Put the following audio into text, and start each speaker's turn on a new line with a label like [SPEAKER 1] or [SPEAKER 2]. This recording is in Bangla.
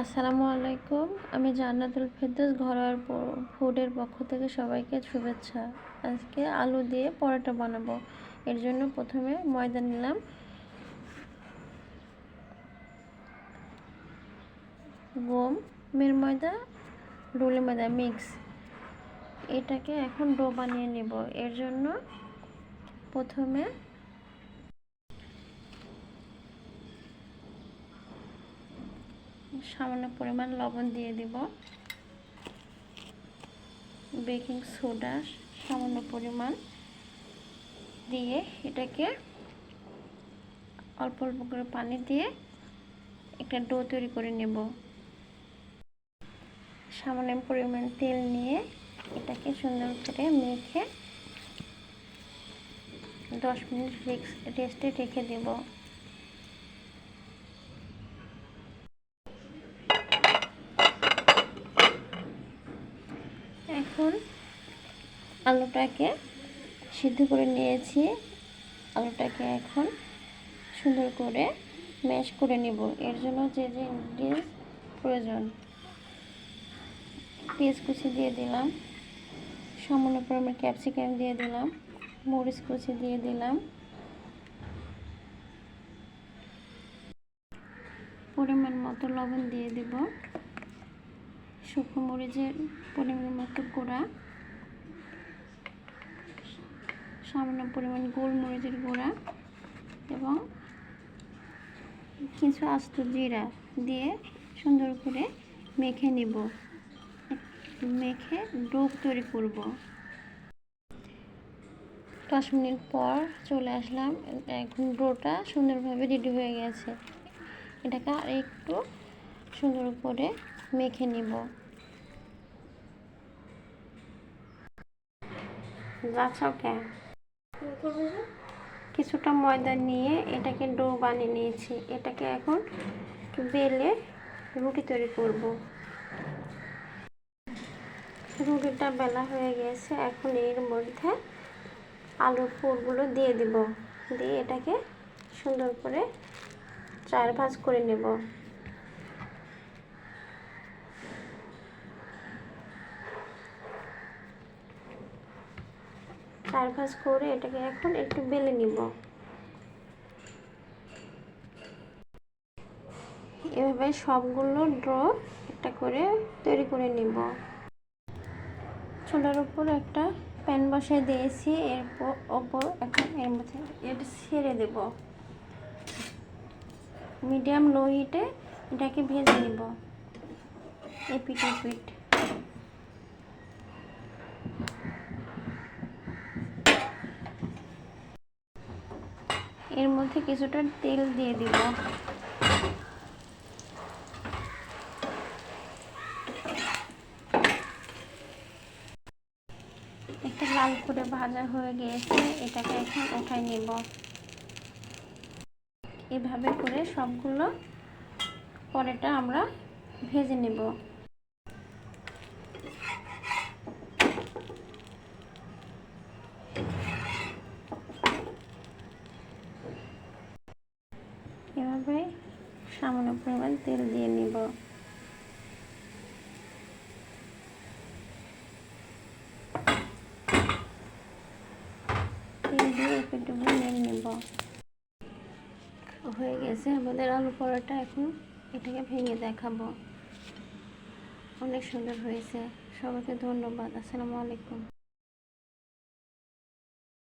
[SPEAKER 1] আসসালামু আলাইকুম। আমি জান্নাতুল ফেরদৌস ঘরোয়ার ফুডের পক্ষ থেকে সবাইকে শুভেচ্ছা। আজকে আলু দিয়ে পরোটা বানাবো। এর জন্য প্রথমে ময়দা নিলাম। গম মের ময়দা, রুলি ময়দা, মিক্স। এটাকে এখন ডো বানিয়ে নেব। এর জন্য প্রথমে সামান্য পরিমাণ লবণ দিয়ে দিব। বেকিং সোডা সামান্য পরিমাণ দিয়ে এটাকে অল্প অল্প করে পানি দিয়ে একটা ডো তৈরি করে নেব। সামান্য পরিমাণ তেল নিয়ে এটাকে সুন্দর করে মেখে দশ মিনিট রেস্টে রেখে দেবো। এখন আলুটাকে সিদ্ধ করে নিয়েছি। আলুটাকে এখন সুন্দর করে ম্যাশ করে নেব। এর জন্য যে যে ইনগ্রিডিয়েন্টস প্রয়োজন, পেঁয়াজ কুচি দিয়ে দিলাম, সামান্য পরিমাণ ক্যাপসিকাম দিয়ে দিলাম, মরিচ কুচি দিয়ে দিলাম। পরিমাণ মতো লবণ দিয়ে দেব। শুকনো মরিচের পরিমাণ মতো গুঁড়া, সামান্য পরিমাণ গোলমরিচের গুঁড়া এবং কিছু আস্ত জিরা দিয়ে সুন্দর করে মেখে নিব। মেখে ডোপ তৈরি করব। পাঁচ মিনিট পর চলে আসলাম। এখন ডোটা সুন্দরভাবে রেডি হয়ে গেছে। এটাকে আর একটু সুন্দর করে মেখে নিব। যাচ্ছাও কেন কিছুটা ময়দা নিয়ে এটাকে ডো বানিয়ে নিয়েছি। এটাকে এখন বেলে রুটি তৈরি করব। রুটিটা বেলা হয়ে গেছে। এখন এর মধ্যে আলুর পুরগুলো দিয়ে দেব। দিয়ে এটাকে সুন্দর করে চার ভাঁজ করে নেব। চার ভাঁজ করে এটাকে এখন একটু বেলে নিব। এভাবে সবগুলো ড্র একটা করে তৈরি করে নিব। চুলার উপর একটা প্যান বসাই দিয়েছি, এরপর ওপর এখন এর মধ্যে এটা ছেড়ে দেব। মিডিয়াম লো হিটে এটাকে ভেজে নিব। এপিট এপিট এর মধ্যে কিছুটা তেল দিয়ে দিব। একটা লাল করে ভাজা হয়ে গিয়েছে, এটাকে এখন উঠাই নিব। এভাবে করে সবগুলো পরেটা আমরা ভেজে নেব এভাবে সামান্য পরিমাণ তেল দিয়ে নিব। ভেঙে নেব। হয়ে গেছে আমাদের আলু পরোটা এখন এটাকে ভেঙে দেখাবো। অনেক সুন্দর হয়েছে। সবাইকে ধন্যবাদ। আসসালামু আলাইকুম।